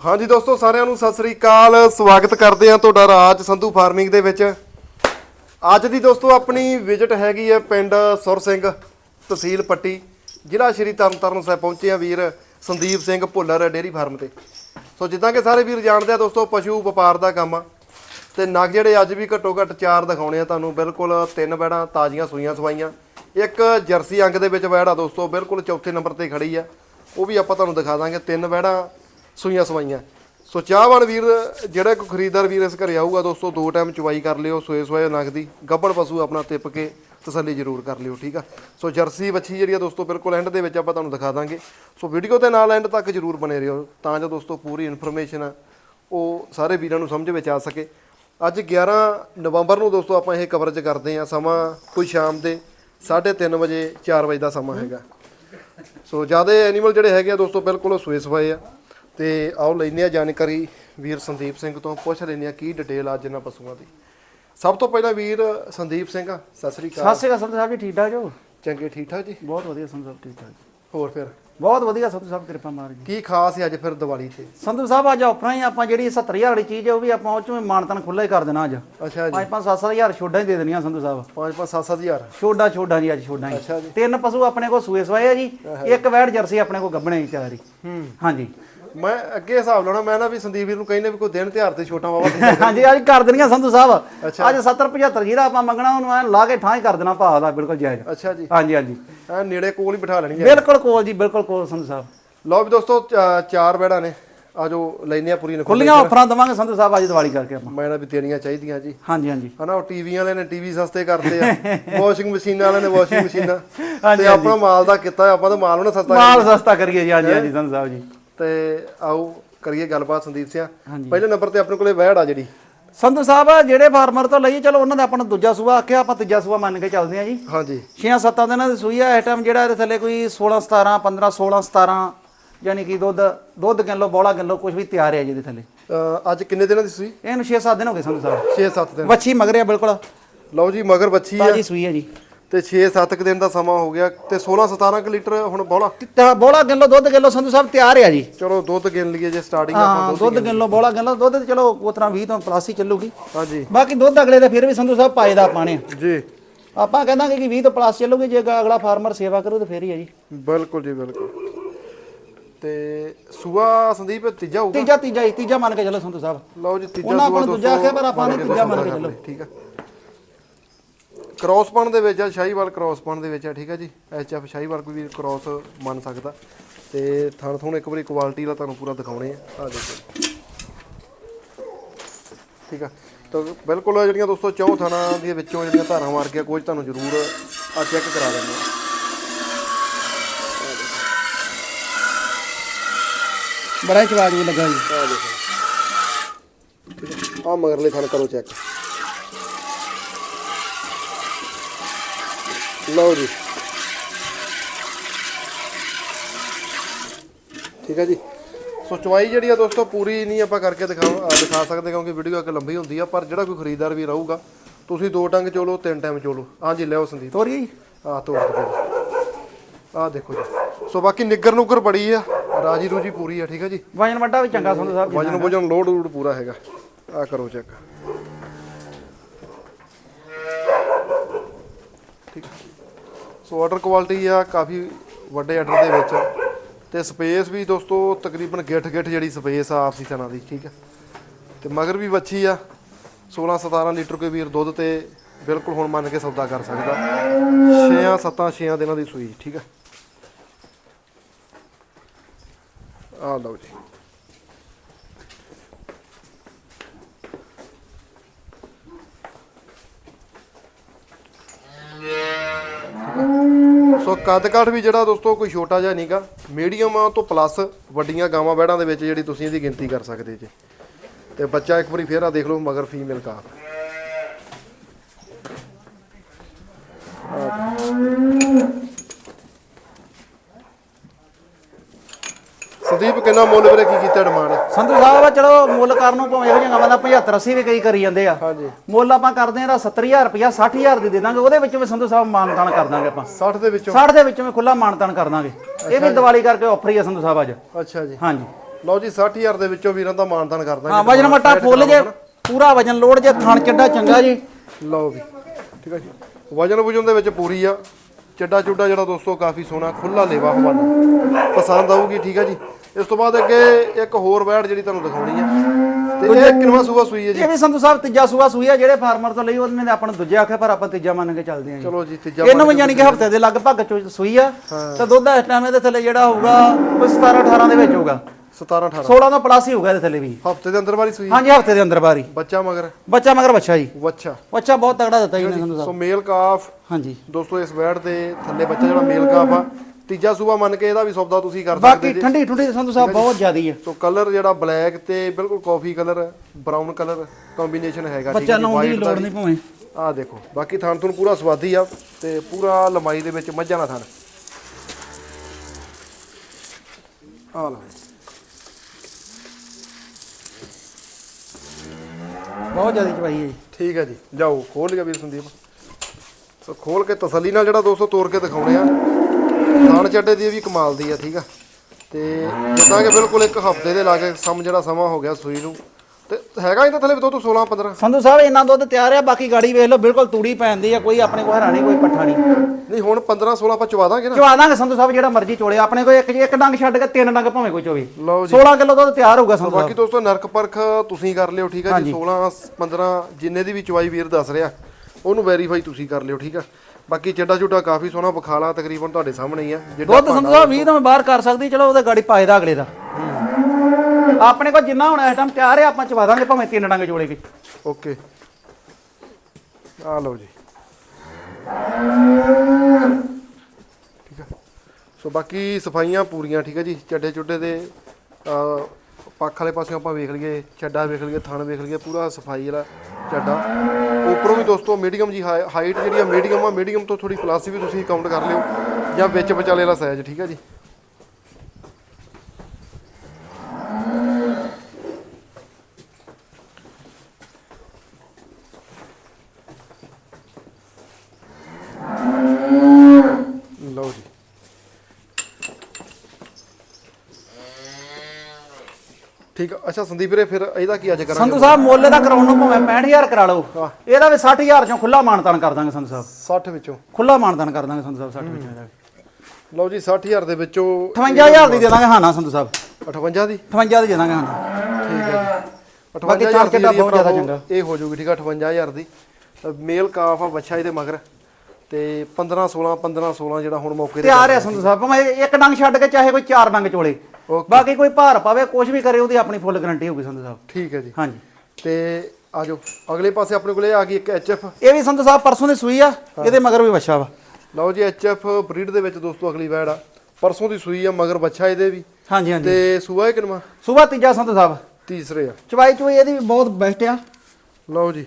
ਹਾਂਜੀ ਦੋਸਤੋ, ਸਾਰਿਆਂ ਨੂੰ ਸਤਿ ਸ੍ਰੀ ਅਕਾਲ। ਸਵਾਗਤ ਕਰਦੇ ਹਾਂ ਤੁਹਾਡਾ ਰਾਜ ਸੰਧੂ ਫਾਰਮਿੰਗ ਦੇ ਵਿੱਚ। ਅੱਜ ਦੀ ਦੋਸਤੋ, ਆਪਣੀ ਵਿਜ਼ਿਟ ਹੈਗੀ ਹੈ ਪਿੰਡ ਸੁਰ ਸਿੰਘ ਤਹਿਸੀਲ ਪੱਟੀ। ਜ਼ਿਲ੍ਹਾ ਸ਼੍ਰੀ ਤਰਨਤਾਰਨ ਸਾਹਿਬ ਪਹੁੰਚੇ ਆ ਵੀਰ ਸੰਦੀਪ ਸਿੰਘ ਭੁੱਲਰ ਡੇਅਰੀ ਫਾਰਮ ਤੇ। ਸੋ ਜਿੱਦਾਂ ਕਿ ਸਾਰੇ ਵੀਰ ਜਾਣਦੇ ਆ ਦੋਸਤੋ, ਪਸ਼ੂ ਵਪਾਰ ਦਾ ਕੰਮ ਆ। ਤੇ ਨਗ ਜਿਹੜੇ ਅੱਜ ਵੀ ਘੱਟੋ ਘੱਟ ਚਾਰ ਦਿਖਾਉਣੇ ਆ ਤੁਹਾਨੂੰ। ਬਿਲਕੁਲ ਤਿੰਨ ਬੈੜਾਂ ਤਾਜ਼ੀਆਂ ਸੂਈਆਂ ਸਵਾਈਆਂ। ਇੱਕ ਜਰਸੀ ਅੰਗ ਦੇ ਵਿੱਚ ਬੈੜ ਆ ਦੋਸਤੋ, ਬਿਲਕੁਲ ਚੌਥੇ ਨੰਬਰ ਤੇ ਖੜੀ ਆ। ਉਹ ਵੀ ਆਪਾਂ ਤੁਹਾਨੂੰ ਦਿਖਾ ਦਾਂਗੇ। ਤਿੰਨ ਬੈੜਾਂ ਸੂਈਆਂ ਸਵਾਈਆਂ। ਸੋ ਚਾਹਵਾਨ ਵੀਰ, ਜਿਹੜਾ ਕੋਈ ਖਰੀਦਦਾਰ ਵੀਰ ਇਸ ਘਰੇ ਆਊਗਾ, ਦੋਸਤੋ, ਦੋ ਟਾਈਮ ਚਵਾਈ ਕਰ ਲਿਓ, ਸੋਏ ਸੋਏ ਨਗਦੀ ਗੱਬੜ ਪਸ਼ੂ ਆਪਣਾ ਤਿੱਪ ਕੇ ਤਸੱਲੀ ਜ਼ਰੂਰ ਕਰ ਲਿਓ, ਠੀਕ ਆ? ਸੋ ਜਰਸੀ ਵੱਛੀ ਜਿਹੜੀ ਆ ਦੋਸਤੋ, ਬਿਲਕੁਲ ਐਂਡ ਦੇ ਵਿੱਚ ਆਪਾਂ ਤੁਹਾਨੂੰ ਦਿਖਾ ਦਾਂਗੇ। ਸੋ ਵੀਡੀਓ ਦੇ ਨਾਲ ਐਂਡ ਤੱਕ ਜ਼ਰੂਰ ਬਨੇ ਰਹੋ, ਤਾਂ ਜੋ ਦੋਸਤੋ ਪੂਰੀ ਇਨਫੋਰਮੇਸ਼ਨ ਆ ਉਹ ਸਾਰੇ ਵੀਰਾਂ ਨੂੰ ਸਮਝ ਵਿੱਚ ਆ ਸਕੇ। ਅੱਜ 11 ਨਵੰਬਰ ਨੂੰ ਦੋਸਤੋ ਆਪਾਂ ਇਹ ਕਵਰੇਜ ਕਰਦੇ ਆ ਸਮਾਂ ਕੋਈ ਸ਼ਾਮ ਦੇ 3:30 ਵਜੇ 4 ਵਜੇ ਦਾ ਸਮਾਂ ਹੈਗਾ। ਸੋ ਜ਼ਿਆਦਾ ਐਨੀਮਲ ਜਿਹੜੇ ਹੈਗੇ ਆ ਦੋਸਤੋ, ਬਿਲਕੁਲ ਸੂਏ ਸਵਾਏ ਆ। ਤੇ ਆਓ ਲੈਨੇ ਆ ਜਾਣਕਾਰੀ ਵੀਰ ਸੰਦੀਪ ਸਿੰਘ ਤੋਂ ਪੁੱਛ ਲੈਨੇ ਆ ਕੀ ਡਿਟੇਲ ਅੱਜ ਇਹਨਾਂ ਪਸ਼ੂਆਂ ਦੀ। ਸਭ ਤੋਂ ਪਹਿਲਾਂ ਵੀਰ ਸੰਦੀਪ ਸਿੰਘ ਸਤਿ ਸ੍ਰੀ ਅਕਾਲ। ਸਤਿ ਸ਼੍ਰੀ ਅਕਾਲ ਸਾਹਿਬ ਜੀ ਠੀਕ ਠਾਕ ਜੋ? ਚੰਗੇ ਠੀਕ ਠਾਕ ਜੀ? ਬਹੁਤ ਵਧੀਆ ਸੰਧੂ ਸਾਹਿਬ ਠੀਕ ਠਾਕ ਹੋਰ ਫਿਰ? ਬਹੁਤ ਵਧੀਆ ਸੰਧੂ ਸਾਹਿਬ ਕਿਰਪਾ ਮਾਰ ਜੀ। ਕੀ ਖਾਸ ਹੈ ਅੱਜ ਫਿਰ ਦੀਵਾਲੀ ਤੇ? ਸੰਧੂ ਸਾਹਿਬ ਅੱਜ ਆਫਰਾਂ ਹੀ ਆਪਾਂ ਜਿਹੜੀ 70000 ਵਾਲੀ ਚੀਜ਼ ਹੈ ਉਹ ਵੀ ਆਪਾਂ ਉਹ ਚੋਂ ਮਾਨਤਨ ਖੁੱਲਾ ਹੀ ਕਰ ਦੇਣਾ ਅੱਜ। ਅੱਛਾ ਜੀ। 5-5 7-7000 ਛੋਡਾਂ ਹੀ ਦੇ ਦੇਣੀਆਂ ਸੰਧੂ ਸਾਹਿਬ। 5 5 7 ਹਜ਼ਾਰ। ਛੋਡਾ ਛੋਡਾਂ ਜੀ ਅੱਜ ਛੋਡਾਂ ਹੀ ਅੱਛਾ ਜੀ। ਤਿੰਨ ਪਸ਼ੂ ਆਪਣੇ ਕੋਲ ਸੂਏ ਸਵਾਏ ਆ ਜੀ ਇੱਕ ਵੈੜ ਜਰਸੀ ਆਪਣੇ ਕੋਲ ਗੱਬਣੇ ਚਾਰੀ ਹੂੰ। ਹਾਂਜੀ। ਮੈਂ ਅੱਗੇ ਹਿਸਾਬ ਲਾਉਣਾ ਮੈਂ ਨਾ ਵੀ ਸੰਦੀਪ ਵੀਰ ਨੂੰ ਕਹਿੰਦੇ ਵੀ ਕੋਈ ਦਿਨ ਤਿਉਹਾਰ ਤੇ ਛੋਟਾ ਦੇ ਹਾਂਜੀ ਅੱਜ ਕਰ ਦੇਣੀਆਂ ਸੰਧੂ ਸਾਹਿਬ। ਅੱਜ 70 75 ਜਿਹੜਾ ਆਪਾਂ ਮੰਗਣਾ ਉਹਨੂੰ ਐਂ ਲਾ ਕੇ ਠਾਂ ਹੀ ਕਰ ਦੇਣਾ ਭਾਅ ਦਾ ਬਿਲਕੁਲ ਜਾਇਜ਼। ਅੱਛਾ ਜੀ। ਹਾਂਜੀ ਹਾਂਜੀ। ਐ ਨੇੜੇ ਕੋਲ ਹੀ ਬਿਠਾ ਲੈਣੀ ਹੈ ਬਿਲਕੁਲ ਕੋਲ ਜੀ ਬਿਲਕੁਲ ਕੋਲ ਸੰਧੂ ਸਾਹਿਬ। ਲਓ ਵੀ ਦੋਸਤੋ ਚਾਰ ਬੈੜਾਂ ਨੇ। ਆਜੋ ਲੈਨੇ ਆ ਪੂਰੀ ਖੁੱਲੀਆਂ ਆਫਰਾਂ ਦਵਾਂਗੇ ਸੰਧੂ ਸਾਹਿਬ ਅੱਜ ਦੀਵਾਲੀ ਕਰਕੇ ਆਪਾਂ। ਮੈਂ ਨਾ ਵੀ ਤੇਰੀਆਂ ਚਾਹੀਦੀਆਂ ਜੀ। ਹਾਂਜੀ ਹਾਂਜੀ। ਹਨਾ ਉਹ ਟੀਵੀ ਵਾਲੇ ਨੇ ਟੀਵੀ ਸਸਤੇ ਕਰਤੇ ਆ। ਵਾਸ਼ਿੰਗ ਮਸ਼ੀਨ ਵਾਲੇ ਨੇ ਵਾਸ਼ਿੰਗ ਮਸ਼ੀਨਾਂ। ਤੇ ਆਪਣਾ ਮਾਲ ਦਾ ਕੀਤਾ ਆਪਾਂ ਤਾਂ ਮਾਲ ਉਹਨੇ ਸਸਤਾ ਮਾਲ ਸਸਤਾ ਕਰੀਏ ਜੀ। ਹਾਂਜੀ ਹਾਂਜੀ ਸੰਧੂ ਸਾਹਿਬ ਜੀ। ਤੇ ਆਓ ਕਰੀਏ ਗੱਲਬਾਤ ਸੰਦੀਪ ਸਿੰਘ ਹਾਂਜੀ। ਪਹਿਲੇ ਨੰਬਰ ਤੇ ਆਪਣੇ ਕੋਲੇ ਵਹਿੜ ਆ ਜਿਹੜੀ। ਸੰਧੂ ਸਾਹਿਬ ਜਿਹੜੇ ਫਾਰਮਰ ਤੋਂ ਲਈ ਚਲੋ ਉਹਨਾਂ ਦਾ ਆਪਾਂ ਨੂੰ ਦੂਜਾ ਸੂਆ ਆਖਿਆ ਆਪਾਂ ਤੀਜਾ ਸੂਆ ਮੰਨ ਕੇ ਚੱਲਦੇ ਆ ਜੀ। ਹਾਂਜੀ। 6-7 ਦਿਨਾਂ ਦੀ ਸੂਈ ਆ ਇਸ ਟਾਈਮ ਜਿਹੜਾ ਇਹਦੇ ਥੱਲੇ ਕੋਈ 16 17 15 16 17 ਯਾਨੀ ਕਿ ਦੁੱਧ ਦੁੱਧ ਕਿਲੋ ਬੋਲਾ ਕਿਲੋ ਕੁਝ ਵੀ ਤਿਆਰ ਹੈ ਜੀ ਇਹਦੇ ਥੱਲੇ। ਅੱਜ ਕਿੰਨੇ ਦਿਨਾਂ ਦੀ ਸੂਈ? ਇਹਨੂੰ 6-7 ਦਿਨ ਹੋ ਗਏ ਸੰਧੂ ਸਾਹਿਬ। 6-7 ਦਿਨ। ਵੱਛੀ ਮਗਰਿਆ ਬਿਲਕੁਲ। ਲਓ ਜੀ ਮਗਰ ਬੱਚੀ ਆ। ਤਾਜੀ ਸੂਈ ਹੈ ਜੀ। ਤੇ 6-7 ਦਿਨ ਦਾ ਸਮਾਂ ਹੋ ਗਿਆ ਤੇ 16-17 ਕਿ ਲੀਟਰ ਹੁਣ ਬੋਲਾ ਤਾਂ ਬੋਲਾ ਕਿਲੋ ਦੁੱਧ ਕਿਲੋ ਸੰਧੂ ਸਾਹਿਬ ਤਿਆਰ ਹੈ ਜੀ। ਚਲੋ ਦੁੱਧ ਗਿਣ ਲਈਏ ਜੇ ਸਟਾਰਟਿੰਗ ਹਾਂ ਆਪਾਂ ਦੁੱਧ ਕਿਲੋ ਬੋਲਾ ਕਿਲੋ ਦੁੱਧ ਤੇ ਚਲੋ ਉਤਰਾ 20 ਤੋਂ ਪਲੱਸ ਹੀ ਚੱਲੂਗੀ। ਹਾਂਜੀ। ਬਾਕੀ ਦੁੱਧ ਅਗਲੇ ਦੇ ਫਿਰ ਵੀ ਸੰਧੂ ਸਾਹਿਬ ਪਾਏ ਦਾ ਪਾਣੇ ਜੀ। ਆਪਾਂ ਕਹਿੰਦਾਂਗੇ ਕਿ 20 ਤੋਂ ਪਲੱਸ ਚੱਲੂਗੀ ਜੇ ਅਗਲਾ ਫਾਰਮਰ ਸੇਵਾ ਕਰੂ ਤਾਂ ਫੇਰ ਹੀ ਹੈ ਜੀ। ਬਿਲਕੁਲ ਜੀ ਬਿਲਕੁਲ। ਤੇ ਸੂਆ ਸੰਦੀਪ ਤੀਜਾ ਹੋਊਗਾ? ਤੀਜਾ ਤੀਜਾ ਹੀ ਤੀਜਾ ਮੰਨ ਕੇ ਚੱਲੋ ਸੰਧੂ ਸਾਹਿਬ। ਲਓ ਜੀ ਤੀਜਾ ਉਹਨਾਂ ਸੂਆ ਕੋਲ ਦੂਜਾ ਆਖਿਆ ਪਰ ਆਪਾਂ ਨੇ ਤੀਜਾ ਮੰਨ ਕੇ ਚੱਲੋ। ਠੀਕ ਆ। ਕ੍ਰਾਸ ਪਣ ਦੇ ਵਿੱਚ ਆ ਸ਼ਾਹੀਵਾਲ ਕ੍ਰਾਸ ਪਣ ਦੇ ਵਿੱਚ ਆ ਠੀਕ ਆ ਜੀ? ਐਚ ਐਫ ਸ਼ਾਹੀਵਾਲ ਕੋਈ ਵੀ ਕ੍ਰਾਸ ਮੰਨ ਸਕਦਾ। ਤੇ ਥਣ ਥੁਣ ਇੱਕ ਵਾਰੀ ਕੁਆਲਿਟੀ ਦਾ ਤੁਹਾਨੂੰ ਪੂਰਾ ਦਿਖਾਉਣੇ ਆ। ਆ ਦੇਖੋ ਠੀਕ ਆ? ਤਾਂ ਬਿਲਕੁਲ ਜਿਹੜੀਆਂ ਦੋਸਤੋ ਚੌ ਥਣਾਂ ਦੇ ਵਿੱਚੋਂ ਜਿਹੜੀਆਂ ਧਾਰਾਂ ਮਾਰ ਕੇ ਕੁਝ ਤੁਹਾਨੂੰ ਜ਼ਰੂਰ ਆ ਚੈੱਕ ਕਰਾ ਦਿੰਦੇ ਆ। ਬੜਾ ਚਵਾਜ ਲੱਗਾ ਜੀ। ਆ ਦੇਖੋ। ਆ ਮਗਰਲੇ ਥਣ ਕਰੋ ਚੈੱਕ ਲਓ ਜੀ। ਠੀਕ ਹੈ ਜੀ। ਸੋ ਚਵਾਈ ਜਿਹੜੀ ਆ ਦੋਸਤੋ ਪੂਰੀ ਨਹੀਂ ਆਪਾਂ ਕਰਕੇ ਦਿਖਾ ਦਿਖਾ ਸਕਦੇ ਕਿਉਂਕਿ ਵੀਡੀਓ ਅੱਗੇ ਲੰਬੀ ਹੁੰਦੀ ਆ ਪਰ ਜਿਹੜਾ ਕੋਈ ਖਰੀਦਦਾਰ ਵੀ ਰਹੂਗਾ ਤੁਸੀਂ ਦੋ ਟੰਗ ਚੋਲੋ ਤਿੰਨ ਟਾਈਮ ਚੋਲੋ। ਹਾਂਜੀ ਲਿਆਓ ਸੰਦੀਪ। ਤੋਰੀ ਆ ਤੋੜ ਦਿਓ। ਆ ਦੇਖੋ ਜੀ। ਸੋ ਬਾਕੀ ਨਿੱਗਰ ਨੁੱਗਰ ਬੜੀ ਆ ਰਾਜੀ ਰੂਜੀ ਪੂਰੀ ਆ ਠੀਕ ਹੈ ਜੀ। ਵਜਨ ਵੱਡਾ ਵੀ ਚੰਗਾ ਸੰਧੂ ਸਾਹਿਬ ਵਜਨ ਵਜਨ ਲੋਡ ਲੋਡ ਪੂਰਾ ਹੈਗਾ। ਆ ਕਰੋ ਚੈੱਕ। ਠੀਕ। ਹੈ। ਸੋ ਆਰਡਰ ਕੁਆਲਿਟੀ ਆ, ਕਾਫੀ ਵੱਡੇ ਆਰਡਰ ਦੇ ਵਿੱਚ। ਤੇ ਸਪੇਸ ਵੀ ਦੋਸਤੋ, ਤਕਰੀਬਨ ਗਿੱਠ ਗਿੱਠ ਜਿਹੜੀ ਸਪੇਸ ਆ ਆਪਸੀ ਥਣਾ ਦੀ, ਠੀਕ ਆ? ਤੇ ਮਗਰ ਵੀ ਵੱਛੀ ਆ। 16 17 ਲੀਟਰ ਕੋਈ ਵੀਰ ਦੁੱਧ ਤੇ ਬਿਲਕੁਲ ਹੁਣ ਮੰਨ ਕੇ ਸੌਦਾ ਕਰ ਸਕਦਾ। 6 7 6 ਦਿਨਾਂ ਦੀ ਸੂਈ, ਠੀਕ ਹੈ ਆ ਲਓ ਜੀ। ਸੋ ਕੱਦ ਕਾਠ ਵੀ ਜਿਹੜਾ ਦੋਸਤੋ ਕੋਈ ਛੋਟਾ ਜਿਹਾ ਨਹੀਂਗਾ ਮੀਡੀਅਮ ਤੋਂ ਪਲੱਸ ਵੱਡੀਆਂ ਗਾਵਾਂ ਬੈੜਾਂ ਦੇ ਵਿੱਚ ਜਿਹੜੀ ਤੁਸੀਂ ਇਹਦੀ ਗਿਣਤੀ ਕਰ ਸਕਦੇ ਜੇ। ਤੇ ਬੱਚਾ ਇੱਕ ਵਾਰੀ ਫੇਰ ਆ ਦੇਖ ਲਓ, ਮਗਰ ਫੀਮੇਲ ਕਾਰ ਸੰਦੀਪ ਕਿੰਨਾ ਮੁੱਲ ਵੀਰੇ ਕੀ ਕੀਤਾ ਡਿਮਾਂਡ? ਸੰਧੂ ਸਾਹਿਬ ਚਲੋ ਮੁੱਲ ਕਰਨ ਨੂੰ ਭਾਵੇਂ ਇਹੋ ਜਿਹੀਆਂ ਗਾਵਾਂ ਦਾ 75 80 ਵੀ ਕਈ ਕਰੀ ਜਾਂਦੇ ਆ। ਹਾਂਜੀ। ਮੁੱਲ ਆਪਾਂ ਕਰਦੇ ਆ ਇਹਦਾ 70000 ਰੁਪਇਆ 60000 ਦੀ ਦੇ ਦਾਂਗੇ ਉਹਦੇ ਵਿੱਚ ਵੀ ਸੰਧੂ ਸਾਹਿਬ ਮਾਨਤਾਨ ਕਰ ਦਾਂਗੇ ਆਪਾਂ। 60 ਦੇ ਵਿੱਚੋਂ? 60 ਦੇ ਵਿੱਚ ਵੀ ਖੁੱਲਾ ਮਾਨਤਾਨ ਕਰ ਦਾਂਗੇ। ਇਹ ਵੀ ਦੀਵਾਲੀ ਕਰਕੇ ਆਫਰ ਹੀ ਆ ਸੰਧੂ ਸਾਹਿਬ ਅੱਜ। ਅੱਛਾ ਜੀ। ਹਾਂਜੀ। ਲਓ ਜੀ 60000 ਦੇ ਵਿੱਚੋਂ ਵੀਰਾਂ ਦਾ ਮਾਨਦਾਨ ਕਰ ਦਾਂਗੇ। ਹਾਂ ਵਜਨ ਮਟਾ ਫੁੱਲ ਜੇ ਪੂਰਾ ਵਜਨ ਲੋਡ ਜੇ ਥਣ ਚੱਡਾ ਚੰਗਾ ਜੀ। ਲਓ ਵੀ ਠੀਕ ਹੈ ਜੀ। ਵਜਨ ਵੁਜਨ ਦੇ ਵਿੱਚ ਪੂਰੀ ਆ। ਚੱਡਾ ਚੁੱਡਾ ਜਿਹੜਾ ਦੋਸਤੋ ਕਾਫੀ ਸੋਹਣਾ ਖੁੱਲਾ ਲੇਵਾ ਹਵਾਨਾ। ਪਸੰਦ ਆਊਗੀ ਠੀਕ ਹੈ ਜੀ। ਇਸ ਤੋਂ ਬਾਅਦ ਅੱਗੇ ਇੱਕ ਹੋਰ ਵੈੜ ਜਿਹੜੀ ਤੁਹਾਨੂੰ ਦਿਖਾਉਣੀ ਆ। ਤੇ ਇਹ ਕਿੰਨਵਾ ਸੂਆ ਸੂਈ ਹੈ ਜੀ? ਇਹ ਵੀ ਸੰਧੂ ਸਾਹਿਬ ਤੀਜਾ ਸੂਆ ਸੂਈ ਆ ਜਿਹੜੇ ਫਾਰਮਰ ਤੋਂ ਲਈ ਉਹਨੇ ਨੇ ਆਪਾਂ ਨੂੰ ਦੂਜੇ ਆਖਿਆ ਪਰ ਆਪਾਂ ਤੀਜਾ ਮੰਨ ਕੇ ਚੱਲਦੇ ਆਂ ਜੀ। ਚਲੋ ਜੀ ਤੀਜਾ ਇਹਨੂੰ ਵੀ ਯਾਨੀ ਕਿ ਹਫ਼ਤੇ ਦੇ ਲਗਭਗ ਚੋ ਸੂਈ ਆ। ਤਾਂ ਦੁੱਧ ਇਸ ਟਾਈਮ ਇਹਦੇ ਥੱਲੇ ਜਿਹੜਾ ਹੋਊਗਾ ਕੋਈ 17 18 ਦੇ ਵਿੱਚ ਹੋਊਗਾ। 17 18 16 ਤੋਂ ਪਲੱਸ ਹੀ ਹੋਊਗਾ ਇਹਦੇ ਥੱਲੇ ਵੀ। ਹਫ਼ਤੇ ਦੇ ਅੰਦਰ ਵਾਲੀ ਸੂਈ ਹਾਂਜੀ ਹਫ਼ਤੇ ਦੇ ਅੰਦਰ ਬਾਰੀ ਬੱਚਾ ਮਗਰ? ਬੱਚਾ ਮਗਰ ਬੱਚਾ ਜੀ। ਵੱਛਾ ਬੱਚਾ ਬਹੁਤ ਤਗੜਾ ਦਿੱਤਾ ਜੀ ਨੇ ਸੋ ਮੇਲ ਕਾਫ ਹਾਂਜੀ। ਦੋਸਤੋ ਇਸ ਵੈੜ ਦੇ ਥੱਲੇ ਬੱਚਾ ਜਿਹੜਾ ਮੇਲ ਕਾਫ ਆ ਤੀਜਾ ਸੂਆ ਮੰਨ ਕੇ ਇਹਦਾ ਵੀ ਸੌਦਾ ਤੁਸੀਂ ਕਰ ਸਕਦੇ ਬਾਕੀ ਜੀ। ਠੰਡੀ ਠੰਡੀ ਸੰਧੂ ਸਾਹਿਬ ਬਹੁਤ ਜ਼ਿਆਦੀ ਹੈ। ਸੋ ਕਲਰ ਜਿਹੜਾ ਬਲੈਕ ਤੇ ਬਿਲਕੁਲ coffee colour brown colour combination ਹੈਗਾ ਬੱਚਾ ਜੀ, ਲਾਉਣ ਦੀ white ਦਾ ਲੋੜ। ਨਹੀਂ ਭਾਵੇਂ। ਆਹ ਦੇਖੋ ਬਾਕੀ ਥਣ ਤੁਹਾਨੂੰ ਪੂਰਾ ਸਵਾਦੀ ਆ ਤੇ ਪੂਰਾ ਲੰਬਾਈ ਦੇ ਵਿੱਚ ਮੱਝਾਂ ਦਾ ਥਣ ਆ ਲਓ। ਬਹੁਤ ਜ਼ਿਆਦੀ ਚਵਾਈ ਹੈ ਜੀ। ਠੀਕ ਹੈ ਜੀ ਜਾਓ ਖੋਲ ਲਿਆ ਵੀਰ ਸੰਦੀਪ। ਸੋ ਖੋਲ ਕੇ ਤਸੱਲੀ ਨਾਲ ਜਿਹੜਾ ਦੋਸਤੋ ਤੋੜ ਕੇ ਦਿਖਾਉਣੇ ਆ। ਥਣ ਚੱਡੇ ਦੀ ਵੀ ਕਮਾਲ ਦੀ ਆ ਠੀਕ ਆ। ਤੇ ਜਿੱਦਾਂ ਕਿ ਬਿਲਕੁਲ ਇੱਕ ਹਫ਼ਤੇ ਦੇ ਲਾਗੇ ਸਮ ਜਿਹੜਾ ਸਮਾਂ ਹੋ ਗਿਆ ਸੂਈ ਨੂੰ। ਤੇ ਹੈਗਾ ਇਹਦੇ ਥੱਲੇ ਵੀ ਦੁੱਧ 16 15 ਸੰਧੂ ਸਾਹਿਬ ਇੰਨਾ ਦੁੱਧ ਤਿਆਰ ਆ ਬਾਕੀ ਗਾੜੀ ਵੇਖ ਲਓ ਬਿਲਕੁਲ ਤੂੜੀ ਪੈਂਦੀ ਆ ਕੋਈ ਆਪਣੇ ਕੋਲ ਹਰਾਣੀ ਕੋਈ ਪੱਠਾ ਨਹੀਂ। ਨਹੀਂ ਹੁਣ 15 16 ਆਪਾਂ ਚਵਾ ਦਾਂਗੇ ਨਾ। ਚਵਾ ਦਾਂਗੇ ਸੰਧੂ ਸਾਹਿਬ ਜਿਹੜਾ ਮਰਜ਼ੀ ਚੋਲੇ ਆਪਣੇ ਕੋਲ ਇੱਕ ਇੱਕ ਡੰਗ ਛੱਡ ਕੇ ਤਿੰਨ ਡੰਗ ਭਾਵੇਂ ਕੋਈ ਚੋਵੇ। ਲਓ ਜੀ। 16 ਕਿਲੋ ਦੁੱਧ ਤਿਆਰ ਹੋਊਗਾ ਸੰਧੂ ਬਾਕੀ ਦੋਸਤੋ ਨਰਕ ਪਰਖ ਤੁਸੀਂ ਕਰ ਲਿਓ ਠੀਕ ਆ ਜੀ। 16 15 ਜਿੰਨੇ ਦੀ ਵੀ ਚਵਾਈ ਵੀਰ ਦੱਸ ਰਿਹਾ ਉਹਨੂੰ ਵੈਰੀਫਾਈ ਤੁਸੀਂ ਕਰ ਲਿਓ ਠੀਕ ਆ। ਬਾਕੀ ਚੱਡਾ ਚੁੱਡਾ ਕਾਫੀ ਸੋਹਣਾ ਬਖਾਲਾ ਤਕਰੀਬਨ ਤੁਹਾਡੇ ਸਾਹਮਣੇ ਹੀ ਆ ਦੁੱਧ ਸੰਧੂ ਸਾਹਿਬ 20 ਤੋਂ। ਬਾਹਰ ਕਰ ਸਕਦੀ ਚਲੋ ਉਹਦੇ ਗਾੜੀ ਪਾਏ ਦਾ ਅਗਲੇ ਦਾ। ਆਪਣੇ ਕੋਲ ਜਿੰਨਾ ਹੁਣ ਇਸ ਟਾਈਮ ਤਿਆਰ ਆ ਆਪਾਂ ਚਵਾ ਦਾਂਗੇ ਭਾਵੇਂ ਤਿੰਨ ਡੰਗ ਚੋਲੇ ਕੇ ਓਕੇ। ਆ ਲਓ ਜੀ। ਠੀਕ ਆ। ਸੋ ਬਾਕੀ ਸਫਾਈਆਂ ਪੂਰੀਆਂ ਠੀਕ ਆ ਜੀ ਚੱਡੇ ਚੁੱਡੇ ਦੇ ਅ, ਪੱਖ ਵਾਲੇ ਪਾਸਿਓਂ ਆਪਾਂ ਵੇਖ ਲਈਏ ਚੱਡਾ ਵੇਖ ਲਈਏ ਥਣ ਵੇਖ ਲਈਏ ਪੂਰਾ ਸਫ਼ਾਈ ਵਾਲਾ ਚੱਡਾ। ਉੱਪਰੋਂ ਵੀ ਦੋਸਤੋ ਮੀਡੀਅਮ ਜੀ ਹਾਈਟ ਜਿਹੜੀ ਆ ਮੀਡੀਅਮ ਆ ਮੀਡੀਅਮ ਤੋਂ ਥੋੜੀ ਪਲੱਸ ਵੀ ਤੁਸੀਂ ਕਾਊਂਟ ਕਰ ਲਿਓ ਜਾਂ ਵਿੱਚ ਵਿਚਾਲੇ ਵਾਲਾ ਸਾਈਜ਼ ਠੀਕ ਆ ਜੀ ਲਓ ਜੀ ਠੀਕ ਆ। ਅੱਛਾ ਸੰਦੀਪ ਵੀਰੇ ਫਿਰ ਇਹਦਾ ਕੀ ਅੱਜ ਕਰਾਂਗੇ? ਸੰਧੂ ਸਾਹਿਬ ਮੁੱਲ ਦਾ ਕਰਾਉਣ ਨੂੰ ਭਾਵੇਂ 65000 ਕਰਾ ਲਓ। ਇਹਦਾ ਵੀ 60000 ਚੋਂ ਖੁੱਲਾ ਮਾਨਤਾਨ ਕਰ ਦਾਂਗੇ ਸੰਧੂ ਸਾਹਿਬ। 60 ਵਿੱਚੋਂ। ਖੁੱਲਾ ਮਾਨਤਾਨ ਕਰ ਦਾਂਗੇ ਸੰਧੂ ਸਾਹਿਬ 60 ਵਿੱਚੋਂ ਇਹਦਾ। ਵੀ। ਲਓ ਜੀ 60000 ਦੇ ਵਿੱਚੋਂ 58000 ਦੀ ਦੇ ਦਾਂਗੇ ਹਾਨਾ ਸੰਧੂ ਸਾਹਿਬ। 58 ਦੀ? 58 ਦੀ ਦੇ ਦਾਂਗੇ ਹਾਨਾ ਠੀਕ ਹੈ ਜੀ। ਬਾਕੀ 58000 ਚਾਰ ਦੀ ਬਹੁਤ ਜ਼ਿਆਦਾ ਚੰਗਾ। ਇਹ ਹੋ ਜਾਊਗੀ ਠੀਕ ਆ 58000 ਦੀ। ਮੇਲ ਕਾਫ ਆ ਬੱਚਾ ਇਹਦੇ ਮਗਰ। ਤੇ 15 16 15 16 ਜਿਹੜਾ ਹੁਣ ਮੌਕੇ ਤੇ ਤਿਆਰ ਹੈ ਸੰਧੂ ਸਾਹਿਬ ਭਾਵੇਂ ਇੱਕ ਡੰਗ ਛੱਡ ਕੇ ਚਾਹੇ ਕੋਈ ਚਾਰ ਡੰਗ ਚੋਲੇ। ਓਕੇ। ਬਾਕੀ ਕੋਈ ਭਾਰ ਪਾਵੇ ਕੁਝ ਵੀ ਕਰੇ ਉਹਦੀ ਆਪਣੀ ਫੁੱਲ ਗਾਰੰਟੀ ਹੋਊਗੀ ਸੰਧੂ ਸਾਹਿਬ। ਠੀਕ ਹੈ ਜੀ। ਹਾਂਜੀ। ਤੇ ਆਜੋ ਅਗਲੇ ਪਾਸੇ ਆਪਣੇ ਕੋਲੇ ਆ ਗਈ ਇੱਕ ਐਚਐਫ ਇਹ ਵੀ ਸੰਧੂ ਸਾਹਿਬ ਪਰਸੋਂ ਦੀ ਸੂਈ ਆ ਇਹਦੇ ਮਗਰ ਵੀ ਬੱਚਾ ਵਾ। ਲਓ ਜੀ ਐਚਐਫ ਬਰੀਡ ਦੇ ਵਿੱਚ ਦੋਸਤੋ ਅਗਲੀ ਵੈੜ ਆ। ਪਰਸੋਂ ਦੀ ਸੂਈ ਆ ਮਗਰ ਬੱਚਾ ਇਹਦੇ ਵੀ। ਹਾਂਜੀ ਹਾਂਜੀ। ਤੇ ਸੂਆ ਇਹ ਕਿਨਵਾ ਸੂਬਾ ਤੀਜਾ ਸੰਧੂ ਸਾਹਿਬ। ਤੀਸਰੇ ਆ। ਚਵਾਈ ਚੁਈ ਇਹਦੀ ਵੀ ਬਹੁਤ ਬੈਸਟ ਆ। ਲਓ ਜੀ।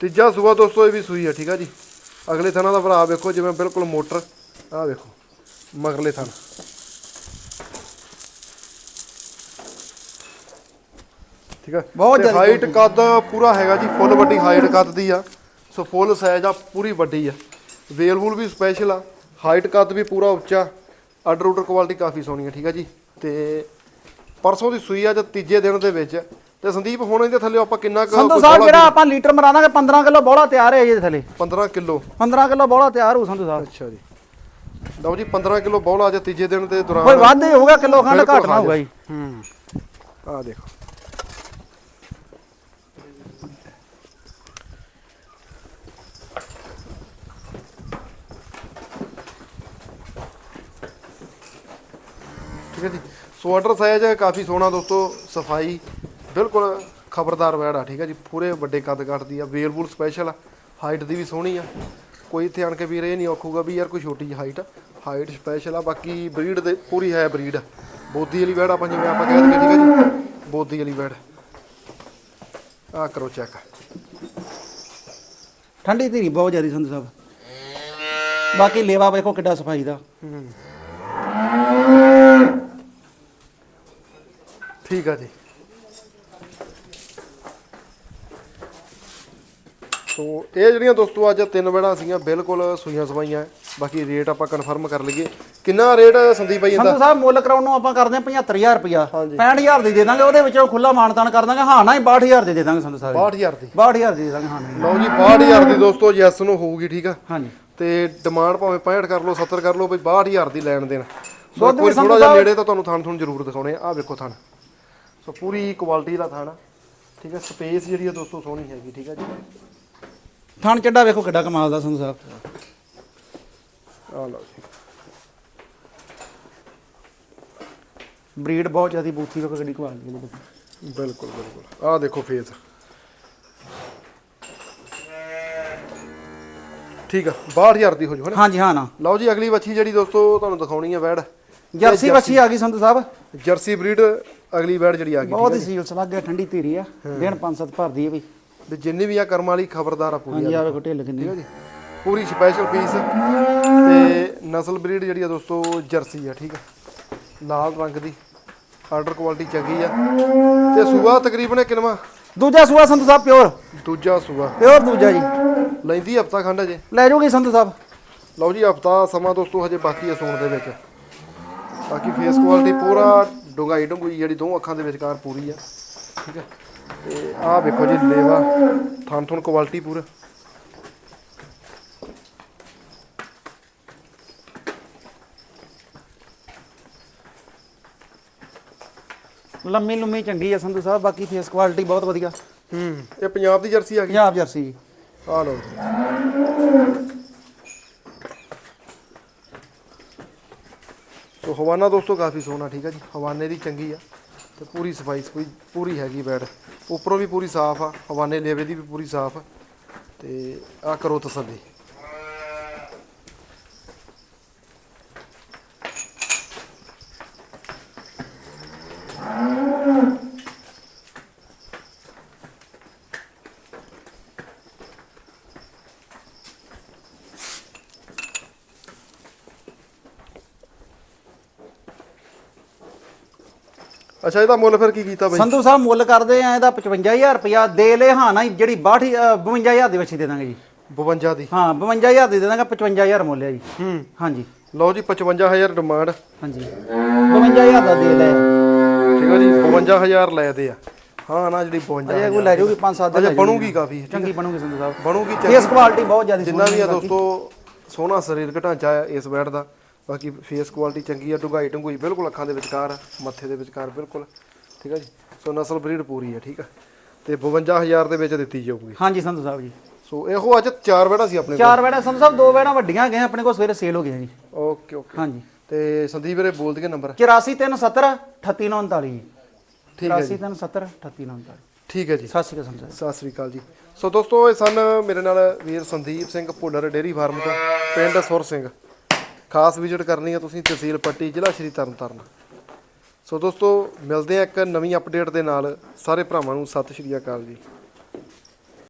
ਤੀਜਾ ਸੂਆ ਦੋਸਤੋ ਇਹ ਵੀ ਸੂਈ ਆ ਠੀਕ ਆ ਜੀ। ਅਗਲੇ ਥਣਾ ਦਾ ਭਰਾ ਵੇਖੋ ਜਿਵੇਂ ਬਿਲਕੁਲ ਮੋਟਰ। ਆਹ ਵੇਖੋ ਮਗਰਲੇ ਥਣ। ਠੀਕ ਆ? ਬਹੁਤ ਜ਼ਿਆਦਾ ਹਾਈਟ ਕੱਦ ਪੂਰਾ ਹੈਗਾ ਜੀ ਫੁੱਲ ਵੱਡੀ ਹਾਈਟ ਕੱਦ ਦੀ ਆ। ਸੋ ਫੁੱਲ ਸਾਈਜ਼ ਆ ਪੂਰੀ ਵੱਡੀ ਆ। ਵੇਲ ਵੂਲ ਵੀ ਸਪੈਸ਼ਲ ਆ ਹਾਈਟ ਕੱਦ ਵੀ ਪੂਰਾ ਉੱਚਾ। ਆਰਡਰ ਆਰਡਰ ਕੁਆਲਿਟੀ ਕਾਫੀ ਸੋਹਣੀ ਆ ਠੀਕ ਆ ਜੀ? ਤੇ ਪਰਸੋਂ ਦੀ ਸੂਈ ਆ ਜਾਂ ਤੀਜੇ ਦਿਨ ਦੇ ਵਿੱਚ। ਤੇ ਸੰਦੀਪ ਹੁਣ ਇਹਦੇ ਥੱਲੇ ਆਪਾਂ ਕਿੰਨਾ ਕੁ ਸੰਧੂ ਸਾਹਿਬ ਜਿਹੜਾ ਆਪਾਂ ਲੀਟਰ ਮਰਾਵਾਂਗੇ 15 ਕਿਲੋ ਬੋਲਾ ਤਿਆਰ ਹੈ ਇਹਦੇ ਥੱਲੇ? 15 ਕਿਲੋ। 15 ਕਿਲੋ ਬੋਲਾ ਤਿਆਰ ਹੋ ਸੰਧੂ ਸਾਹਿਬ। ਅੱਛਾ ਜੀ। ਲਓ ਜੀ 15 ਕਿਲੋ ਬੌਲਾ ਅੱਜ ਤੀਜੇ ਦਿਨ ਦੇ ਦੌਰਾਨ ਕੋਈ ਵਾਧੇ ਹੋਊਗਾ ਕਿਲੋ ਖੰਡ ਬਿਲਕੁਲ ਘੱਟ ਨਾ ਹੋਊਗਾ ਜੀ। ਹੂੰ। ਆ ਦੇਖੋ। ਠੀਕ ਹੈ ਜੀ। ਸੋ ਆਰਡਰ ਸਾਈਜ਼ ਕਾਫੀ ਸੋਹਣਾ ਦੋਸਤੋ ਸਫ਼ਾਈ ਬਿਲਕੁਲ ਖਬਰਦਾਰ ਵੈੜ ਆ ਠੀਕ ਹੈ ਜੀ। ਪੂਰੇ ਵੱਡੇ ਕੱਦ ਕੱਟਦੀ ਆ ਵੇਲਬੁਲ ਸਪੈਸ਼ਲ ਆ ਹਾਈਟ ਦੀ ਵੀ ਸੋਹਣੀ ਆ। ਕੋਈ ਇੱਥੇ ਆਣ ਕੇ ਵੀਰ ਇਹ ਨਹੀਂ ਆਖੂਗਾ ਵੀ ਯਾਰ ਕੋਈ ਛੋਟੀ ਜਿਹੀ ਹਾਈਟ ਹਾਈਟ ਸਪੈਸ਼ਲ ਆ ਬਾਕੀ ਬਰੀਡ ਦੇ ਪੂਰੀ ਹੈ ਬਰੀਡ ਬੋਦੀ ਵਾਲੀ ਵੈੜ ਆਪਾਂ ਜਿਵੇਂ ਆਪਾਂ ਕਹਿ ਦਿੰਦੇ ਠੀਕ ਹੈ ਜੀ। ਬੋਦੀ ਵਾਲੀ ਵੈੜ। ਆ ਕਰੋ ਚੈੱਕ ਠੰਡੀ ਧੀਰੀ ਬਹੁਤ ਜ਼ਿਆਦੀ ਸੰਧੂ ਸਾਹਿਬ। ਬਾਕੀ ਲੇਵਾ ਵੇਖੋ ਕਿੱਡਾ ਸਫ਼ਾਈ ਦਾ। ਠੀਕ ਆ ਜੀ। ਸੋ ਇਹ ਜਿਹੜੀਆਂ ਦੋਸਤੋ ਅੱਜ ਤਿੰਨ ਵੜਾ ਸੀਗੀਆਂ ਬਿਲਕੁਲ ਸੂਈਆਂ ਸਵਾਈਆਂ। ਬਾਕੀ ਰੇਟ ਆਪਾਂ ਕਨਫਰਮ ਕਰ ਲਈਏ। ਕਿੰਨਾ ਰੇਟ ਸੰਦੀਪ ਭਾਈ ਇਹਦਾ? ਸਾਹਿਬ ਮੁੱਲ ਕਰਾਉਣ ਨੂੰ ਆਪਾਂ ਕਰਦੇ ਹਾਂ 75000 ਰੁਪਇਆ। ਹਾਂਜੀ। 65000 ਦੀ ਦੇ ਦਾਂਗੇ ਉਹਦੇ ਵਿੱਚੋਂ ਖੁੱਲਾ ਮਾਨਤਾਨ ਕਰ ਦਾਂਗੇ। ਹਾਂ ਨਾ ਹੀ 62000 ਦੀ ਦੇ ਦਾਂਗੇ ਸੰਧੂ ਸਾਹਿਬ। 62000 ਦੀ। 62000 ਦੀ ਦੇ ਦਾਂਗੇ ਹਾਂ ਨਾ। ਲਓ ਜੀ 62000 ਦੀ ਦੋਸਤੋ ਯੈਸ ਨੂੰ ਹੋਊਗੀ ਠੀਕ ਆ? ਹਾਂਜੀ। ਤੇ ਡਿਮਾਂਡ ਭਾਵੇਂ 65 ਕਰ ਲਓ 70 ਕਰ ਲਓ ਬਈ 62000 ਦੀ ਲੈਣ ਦੇਣ। ਸੋ ਦੁੱਧ ਵੀ ਕੋਈ ਥੋੜਾ ਸੰਧੂ ਜਿਹਾ ਸਾਹਿਬ- ਨੇੜੇ ਤਾਂ ਤੁਹਾਨੂੰ ਥਣ ਥਣ ਜ਼ਰੂਰ ਦਿਖਾਉਣੇ ਆ। ਆਹ ਵੇਖੋ ਥਣ। ਸੋ ਪੂਰੀ ਕੁਆਲਿਟੀ ਦਾ ਥਣ ਠੀਕ ਹੈ ਸਪੇਸ ਜਿਹੜੀ ਆ ਦੋਸਤੋ ਸੋਹਣੀ ਹੈਗੀ ਠੀਕ ਹੈ ਜੀ। ਥਣ ਚੱਡਾ ਵੇਖੋ ਕਿੱਡਾ ਕਮਾਲ ਦਾ ਸੰਧੂ ਸਾਹਿਬ ਆ ਲਓ ਜੀ। ਬਰੀਡ ਬਹੁਤ ਜ਼ਿਆਦੀ ਬੂਥੀ ਵੇਖੋ ਕਿੱਡੀ ਕੁਆਲਿਟੀ ਦੀ। ਬਿਲਕੁਲ ਬਿਲਕੁਲ। ਆਹ ਦੇਖੋ ਫੇਸ ਠੀਕ ਆ 62000 ਦੀ ਹੋ ਜੂ ਹਨਾ ਹਾਂਜੀ ਹਾਂ ਨਾ। ਲਓ ਜੀ ਅਗਲੀ ਵੱਛੀ ਜਿਹੜੀ ਦੋਸਤੋ ਤੁਹਾਨੂੰ ਦਿਖਾਉਣੀ ਹੈ ਵੈੜ। ਜਰਸੀ ਵੱਛੀ ਆ ਗਈ ਸੰਧੂ ਸਾਹਿਬ। ਜਰਸੀ ਬਰੀਡ ਅਗਲੀ ਵੈੜ ਜਿਹੜੀ ਆ ਗਈ ਬਹੁਤ ਹੀ ਸੀਲ ਸਲਾਗ ਗਿਆ ਠੰਡੀ ਧੀਰੀ ਆ ਦਿਨ ਪੰਜ ਸੱਤ ਭਰਦੀ ਆ ਵੀ। ਵੀ ਜਿੰਨੀ ਵੀ ਆ ਕਰਮ ਵਾਲੀ ਖਬਰਦਾਰ ਆ ਪੂਰੀ ਹਾਂਜੀ ਆ ਵੇਖੋ ਢਿੱਲ ਕਿੰਨੀ ਠੀਕ ਹੈ ਜੀ। ਪੂਰੀ ਸਪੈਸ਼ਲ ਪੀਸ ਤੇ ਨਸਲ ਬਰੀਡ ਜਿਹੜੀ ਆ ਦੋਸਤੋ ਜਰਸੀ ਆ ਠੀਕ ਆ। ਲਾਲ ਰੰਗ ਦੀ ਆਰਡਰ ਕੁਆਲਿਟੀ ਚੰਗੀ ਆ। ਤੇ ਸੂਆ ਤਕਰੀਬਨ ਕਿੰਨਵਾਂ ਦੂਜਾ ਸੂਆ ਸੰਧੂ ਸਾਹਿਬ ਪਿਓਰ। ਦੂਜਾ ਸੂਆ। ਪਿਓਰ ਦੂਜਾ ਜੀ। ਲੈਂਦੀ ਹਫਤਾ ਖੰਡ ਅਜੇ? ਲੈ ਜਾਓਗੇ ਸੰਧੂ ਸਾਹਿਬ। ਲਓ ਜੀ ਹਫਤਾ ਸਮਾਂ ਦੋਸਤੋ ਹਜੇ ਬਾਕੀ ਹੈ ਸੂਣ ਦੇ ਵਿੱਚ। ਬਾਕੀ ਫੇਸ ਕੁਆਲਿਟੀ ਪੂਰਾ ਡੁੰਗਾਈ ਡੁੰਗੂਈ ਜਿਹੜੀ ਦੋ ਅੱਖਾਂ ਦੇ ਵਿਚਕਾਰ ਪੂਰੀ ਆ ਠੀਕ ਹੈ ਤੇ ਆਹ ਵੇਖੋ ਜੀ ਲੇਵਾ ਥਣ ਥਣ ਕੁਆਲਿਟੀ ਪੂਰਾ। ਲੰਮੀ ਲੰਮੀ ਚੰਗੀ ਆ ਸੰਧੂ ਸਾਹਿਬ ਬਾਕੀ ਫੇਸ ਕੁਆਲਿਟੀ ਬਹੁਤ ਵਧੀਆ। ਹੂੰ ਇਹ ਪੰਜਾਬ ਦੀ ਜਰਸੀ ਆ ਗਈ। ਪੰਜਾਬ ਜਰਸੀ। ਆ ਲਓ ਸੋ ਹਵਾਨਾ ਦੋਸਤੋ ਕਾਫੀ ਸੋਹਣਾ, ਠੀਕ ਆ ਜੀ? ਹਵਾਨੇ ਦੀ ਚੰਗੀ ਆ ਤੇ ਪੂਰੀ ਸਫ਼ਾਈ ਕੋਈ ਪੂਰੀ ਹੈਗੀ ਬੈਡ। ਉੱਪਰੋਂ ਵੀ ਪੂਰੀ ਸਾਫ਼ ਆ, ਹਵਾਨੇ ਲੇਵੇ ਦੀ ਵੀ ਪੂਰੀ ਸਾਫ਼ ਆ ਤੇ ਆ ਕਰੋ ਤਸੱਲੀ। ਅੱਛਾ ਇਹਦਾ ਮੁੱਲ ਫਿਰ ਕੀ ਕੀਤਾ ਬਈ? ਸੰਧੂ ਸਾਹਿਬ ਮੁੱਲ ਕਰਦੇ ਆ ਇਹਦਾ 55000 ਰੁਪਇਆ ਦੇ ਲੈ ਹਾਂ ਨਾ ਜਿਹੜੀ 62 ਅ, 52000 ਦੇ ਵਿੱਚ ਦੇ ਦਾਂਗੇ ਜੀ। 52 ਦੀ? ਹਾਂ 52000 ਦੇ ਦੇ ਦਾਂਗੇ 55000 ਮੁੱਲ ਹੈ ਜੀ। ਹੂੰ। ਹਾਂਜੀ। ਲਓ ਜੀ 55000 ਡਿਮਾਂਡ ਹਾਂਜੀ। 52000 ਦਾ ਦੇ ਲੈ ਠੀਕ ਹੈ ਜੀ 55000 ਲੈਦੇ ਆ। ਹਾਂ ਨਾ ਜਿਹੜੀ 52 ਅਜੇ ਕੋਈ ਲੈ ਜਾਊਗੀ 5-7 ਅਜੇ ਬਣੂਗੀ ਕਾਫੀ ਚੰਗੀ ਬਣੂਗੀ ਸੰਧੂ ਸਾਹਿਬ। ਬਣੂਗੀ ਫੇਸ ਕੁਆਲਿਟੀ ਬਹੁਤ ਜ਼ਿਆਦਾ ਜਿੰਨਾ ਵੀ ਆ ਦੋਸਤੋ ਸੋਹਣਾ ਸਰੀਰਕ ਢਾਂਚਾ ਇਸ ਬੈਡ ਦਾ। ਬਾਕੀ ਫੇਸ ਕੁਆਲਿਟੀ ਚੰਗੀ ਆ ਡੁਗਾਈ ਢੰਗੂਈ ਬਿਲਕੁਲ ਅੱਖਾਂ ਦੇ ਵਿਚਕਾਰ ਮੱਥੇ ਦੇ ਵਿਚਕਾਰ ਬਿਲਕੁਲ। ਠੀਕ ਆ ਜੀ? ਸੋ ਨਸਲ ਬਰੀਡ ਪੂਰੀ ਆ ਠੀਕ ਆ? ਤੇ 52000 ਦੇ ਵਿੱਚ ਦਿੱਤੀ ਜਾਊਗੀ। ਹਾਂਜੀ ਸੰਧੂ ਸਾਹਿਬ ਜੀ। ਸੋ ਇਹੋ ਅੱਜ ਚਾਰ ਬੈੜਾ ਸੀ ਆਪਣੇ ਕੋਲ? ਚਾਰ ਵੜਾ ਸੰਧੂ ਸਾਹਿਬ ਦੋ ਵੜਾ ਵੱਡੀਆਂ ਗਏ ਆਪਣੇ ਕੋਲ ਸਵੇਰੇ ਸੇਲ ਹੋ ਗਈਆਂ ਜੀ। ਓਕੇ ਓਕੇ ਹਾਂਜੀ। ਤੇ ਸੰਦੀਪ ਵੀਰੇ ਬੋਲ ਦਈਏ ਨੰਬਰ 84370 3839 ਜੀ। ਠੀਕ ਹੈ ਜੀ। 84370 3839 ਠੀਕ ਹੈ ਜੀ। ਸਤਿ ਸ਼੍ਰੀ ਅਕਾਲ ਸੰਧੂ ਸਾਹਿਬ। ਸਤਿ ਸ੍ਰੀ ਅਕਾਲ ਜੀ। ਸੋ ਦੋਸਤੋ ਇਹ ਸਨ ਮੇਰੇ ਨਾਲ ਵੀਰ ਸੰਦੀਪ ਸਿੰਘ ਭੁੱਲਰ ਡੇਰੀ ਫਾਰਮ ਤੋਂ ਪਿੰਡ ਸੁਰ ਸਿੰਘ। ਖਾਸ ਵਿਜ਼ਿਟ ਕਰਨੀ ਹੈ ਤੁਸੀਂ ਤਹਿਸੀਲ ਪੱਟੀ, ਜ਼ਿਲ੍ਹਾ ਸ਼੍ਰੀ ਤਰਨਤਾਰਨ। ਸੋ ਦੋਸਤੋ, ਮਿਲਦੇ ਆ ਇੱਕ ਨਵੀਂ ਅਪਡੇਟ ਦੇ ਨਾਲ। ਸਾਰੇ ਭਰਾਵਾਂ ਨੂੰ ਸਤਿ ਸ਼੍ਰੀ ਅਕਾਲ ਜੀ।